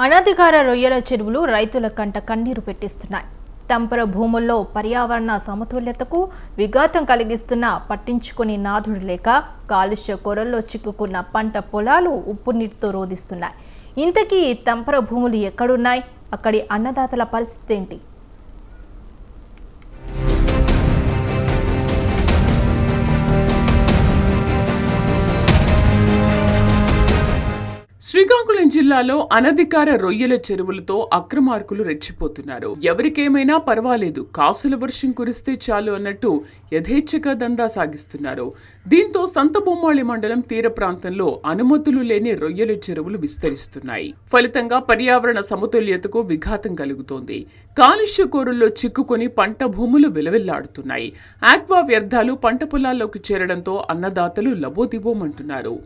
అనధికార రొయ్యల చెరువులు రైతుల కంట కన్నీరు పెట్టిస్తున్నాయి. తంపర భూముల్లో పర్యావరణ సమతుల్యతకు విఘాతం కలిగిస్తున్న పట్టించుకుని నాథుడు లేక కాలుష్య కొరల్లో చిక్కుకున్న పంట పొలాలు ఉప్పు నీటితో రోధిస్తున్నాయి. ఇంతకీ తంపర భూములు ఎక్కడున్నాయి? అక్కడి అన్నదాతల పరిస్థితి ఏంటి? శ్రీకాకుళం జిల్లాలో అనధికార రొయ్యల చెరువులతో అక్రమార్కులు రెచ్చిపోతున్నారు. ఎవరికేమైనా పర్వాలేదు కాసుల వర్షం కురిస్తే చాలు అన్నట్టు యథేచ్ఛగా దందా సాగిస్తున్నారు. దీంతో సంతబొమ్మాళి మండలం తీర ప్రాంతంలో అనుమతులు లేని రొయ్యల చెరువులు విస్తరిస్తున్నాయి. ఫలితంగా పర్యావరణ సమతుల్యతకు విఘాతం కలుగుతోంది. కాలుష్య కోరుల్లో చిక్కుకొని పంట భూములు విలవిల్లాడుతున్నాయి. ఆక్వా వ్యర్థాలు పంట పొలాల్లోకి చేరడంతో అన్నదాతలు లబోదిబోమంటున్నారు.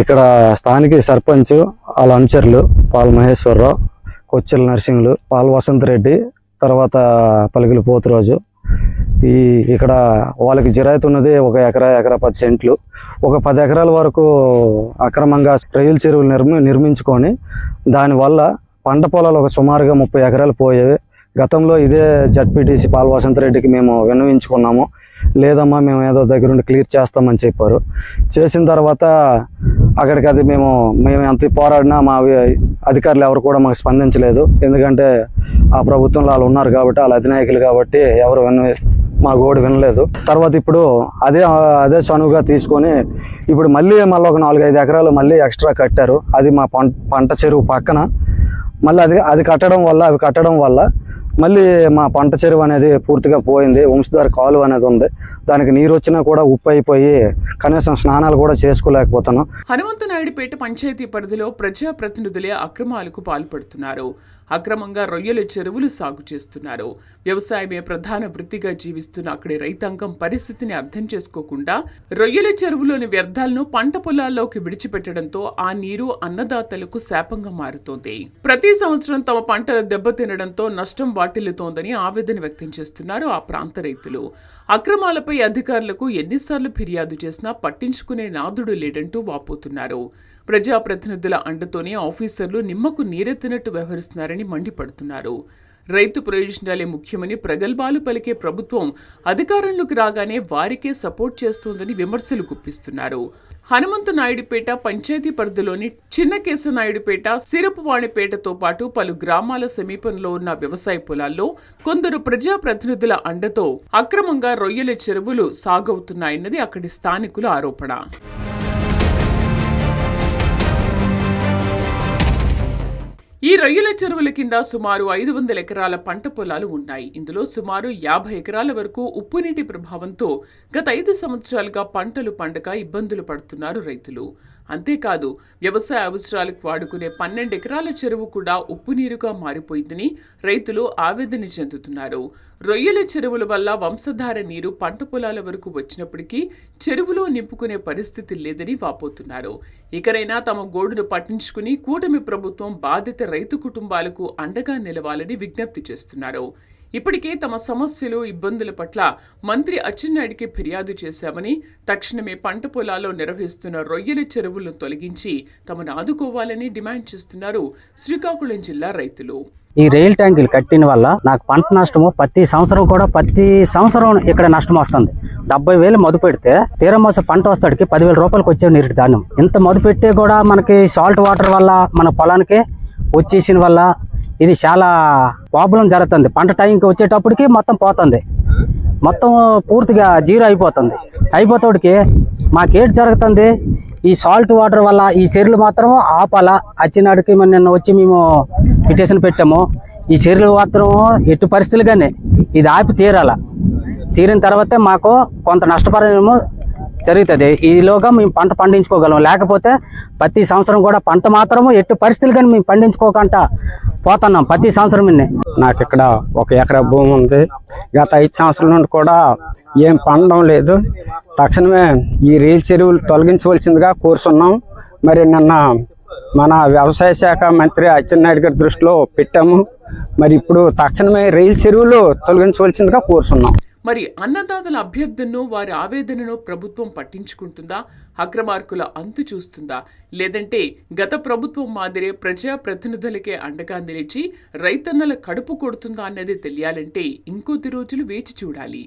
ఇక్కడ స్థానిక సర్పంచ్ వాళ్ళ అనుచరులు పాల మహేశ్వరరావు కొచ్చెల నరసింహులు పాల వసంత్ రెడ్డి తర్వాత పలికిలి పోతురాజు. ఈ ఇక్కడ వాళ్ళకి జిరాయితీ ఉన్నది ఒక ఎకరా ఎకరా పది సెంట్లు. ఒక పది ఎకరాల వరకు అక్రమంగా రైలు చెరువులు నిర్మి నిర్మించుకొని దానివల్ల పంట పొలాలు ఒక సుమారుగా ముప్పై ఎకరాలు పోయేవి. గతంలో ఇదే జడ్పీటీసీ పాల వసంత్ రెడ్డికి మేము విన్నవించుకున్నాము. లేదమ్మా మేము ఏదో దగ్గరుండి క్లియర్ చేస్తామని చెప్పారు. చేసిన తర్వాత అక్కడికి అది మేము మేము ఎంత పోరాడినా మా అధికారులు ఎవరు కూడా మాకు స్పందించలేదు. ఎందుకంటే ఆ ప్రభుత్వంలో వాళ్ళు ఉన్నారు కాబట్టి వాళ్ళ అధినాయకులు కాబట్టి ఎవరు విన మా గోడు వినలేదు. తర్వాత ఇప్పుడు అదే అదే చనువుగా తీసుకొని ఇప్పుడు మళ్ళీ మళ్ళీ ఒక నాలుగైదు ఎకరాలు మళ్ళీ ఎక్స్ట్రా కట్టారు. అది మా పంట పంట చెరువు పక్కన. మళ్ళీ అది అది కట్టడం వల్ల అవి కట్టడం వల్ల మళ్ళీ మా పంట చెరువు అనేది పూర్తిగా పోయింది వంశధార కాలువ అనేది ఉంది. దానికి నీరు వచ్చినా కూడా ఉప్పు అయిపోయి కనీసం స్నానాలు కూడా చేసుకోలేకపోతున్నాం. హనుమంతనాయుడుపేట పంచాయతీ పరిధిలో ప్రజాప్రతినిధులే అక్రమాలకు పాల్పడుతున్నారు. అక్రమంగా రొయ్యల చెరువులు సాగు చేస్తున్నారు. వ్యవసాయమే ప్రధాన వృత్తిగా జీవిస్తున్న అక్కడి రైతాంగం పరిస్థితిని అర్థం చేసుకోకుండా రొయ్యల చెరువులోని వ్యర్థాలను పంట పొలాల్లోకి విడిచిపెట్టడంతో ఆ నీరు అన్నదాతలకు శాపంగా మారుతోంది. ప్రతి సంవత్సరం తమ పంటలు దెబ్బతినడంతో నష్టం వాటిల్లుతోందని ఆవేదన వ్యక్తం చేస్తున్నారు ఆ ప్రాంత రైతులు. అక్రమాలపై అధికారులకు ఎన్నిసార్లు ఫిర్యాదు చేసినా పట్టించుకునే నాదుడు లేడంటూ వాపోతున్నారు. ప్రజాప్రతినిధుల అండతోనే ఆఫీసర్లు నిమ్మకు నీరెత్తినట్టు వ్యవహరిస్తున్నారని మండిపడుతున్నారు. రైతు ప్రయోజనాలే ముఖ్యమని ప్రగల్భాలు పలికే ప్రభుత్వం అధికారంలోకి రాగానే వారికే సపోర్ట్ చేస్తోందని విమర్శలు గుప్పిస్తున్నారు. హనుమంతు నాయుడుపేట పంచాయతీ పరిధిలోని చిన్న కేశనాయుడుపేట సిరపువాణిపేటతో పాటు పలు గ్రామాల సమీపంలో ఉన్న వ్యవసాయ పొలాల్లో కొందరు ప్రజాప్రతినిధుల అండతో అక్రమంగా రొయ్యల చెరువులు సాగవుతున్నాయన్నది అక్కడి స్థానికుల ఆరోపణ. ఈ రొయ్యల చెరువుల కింద సుమారు ఐదు వందల ఎకరాల పంట పొలాలు ఉన్నాయి. ఇందులో సుమారు యాభై ఎకరాల వరకు ఉప్పునీటి ప్రభావంతో గత ఐదు సంవత్సరాలుగా పంటలు పండక ఇబ్బందులు పడుతున్నారు రైతులు. అంతేకాదు వ్యవసాయ అవసరాలకు వాడుకునే పన్నెండు ఎకరాల చెరువు కూడా ఉప్పు నీరుగా మారిపోయిందని రైతులు ఆవేదన చెందుతున్నారు. రొయ్యల చెరువుల వల్ల వంశధార నీరు పంట పొలాల వరకు వచ్చినప్పటికీ చెరువులో నింపుకునే పరిస్థితి లేదని వాపోతున్నారు. ఇకనైనా తమ గోడును పట్టించుకుని కూటమి ప్రభుత్వం బాధిత రైతు కుటుంబాలకు అండగా నిలవాలని విజ్ఞప్తి చేస్తున్నారు. ఇప్పటికే తమ సమస్యలు ఇబ్బందుల పట్ల మంత్రి అచ్చెన్నాయుడికి ఫిర్యాదు చేశామని తక్షణమే పంట పొలాల్లో నిర్వహిస్తున్న రొయ్యల చెరువులను తొలగించి తమను ఆదుకోవాలని డిమాండ్ చేస్తున్నారు శ్రీకాకుళం జిల్లా రైతులు. ఈ రైల్ ట్యాంకులు కట్టిన వల్ల నాకు పంట నష్టము ప్రతి సంవత్సరం కూడా ప్రతి సంవత్సరం ఇక్కడ నష్టం వస్తుంది. డెబ్బై వేలు మదు పెడితే తీరమాస పంట వస్తాడికి పదివేల రూపాయలకి వచ్చే నీటి ధాన్యం. ఇంత మదు పెట్టే కూడా మనకి సాల్ట్ వాటర్ వల్ల మన పొలానికి వచ్చేసిన వల్ల ఇది చాలా ప్రాబ్లం జరుగుతుంది. పంట టైంకి వచ్చేటప్పటికి మొత్తం పోతుంది. మొత్తం పూర్తిగా జీరో అయిపోతుంది. అయిపోతాడికి మాకేటి జరుగుతుంది? ఈ సాల్ట్ వాటర్ వల్ల ఈ చెరువులు మాత్రం ఆపాలా. వచ్చినాడికి మన నిన్న వచ్చి మేము పిటిషన్ పెట్టాము. ఈ చెరువులు మాత్రం ఎట్టి పరిస్థితులు కానీ ఇది ఆపి తీరాల. తీరిన తర్వాతే మాకు కొంత నష్టపరము జరుగుతుంది. ఈలోగా మేము పంట పండించుకోగలం. లేకపోతే ప్రతి సంవత్సరం కూడా పంట మాత్రము ఎట్టి పరిస్థితులు కానీ మేము పండించుకోకుండా పోతున్నాం ప్రతి సంవత్సరం నాకు ఇక్కడ ఒక ఎకరా భూమి ఉంది. గత ఐదు సంవత్సరాల నుండి కూడా ఏం పండడం లేదు. తక్షణమే ఈ రీల్ చెరువులు తొలగించవలసిందిగా కోరుతున్నాం మరి నిన్న మన వ్యవసాయ శాఖ మంత్రి అచ్చెన్నాయుడు గారి దృష్టిలో పెట్టాము. మరి ఇప్పుడు తక్షణమే రైలు చెరువులు తొలగించవలసిందిగా కోరుతున్నాం మరి అన్నదాతల అభ్యర్థనను వారి ఆవేదనను ప్రభుత్వం పట్టించుకుంటుందా? అక్రమార్కుల అంతు చూస్తుందా? లేదంటే గత ప్రభుత్వం మాదిరే ప్రజా ప్రతినిధులకే అండగా నిలిచి రైతన్నల కడుపు కొడుతుందా అన్నది తెలియాలంటే ఇంకొద్ది రోజులు వేచి చూడాలి.